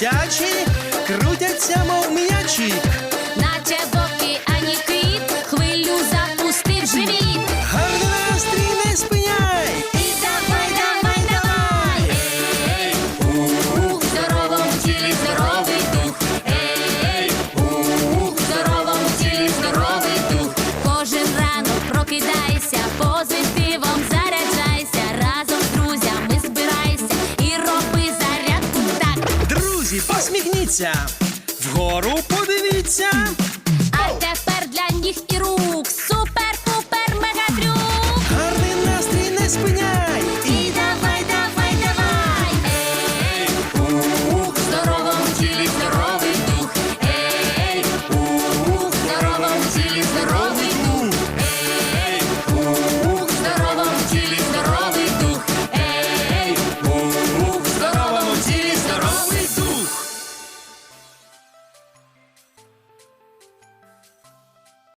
Голови посміхніться. Вгору подивіться.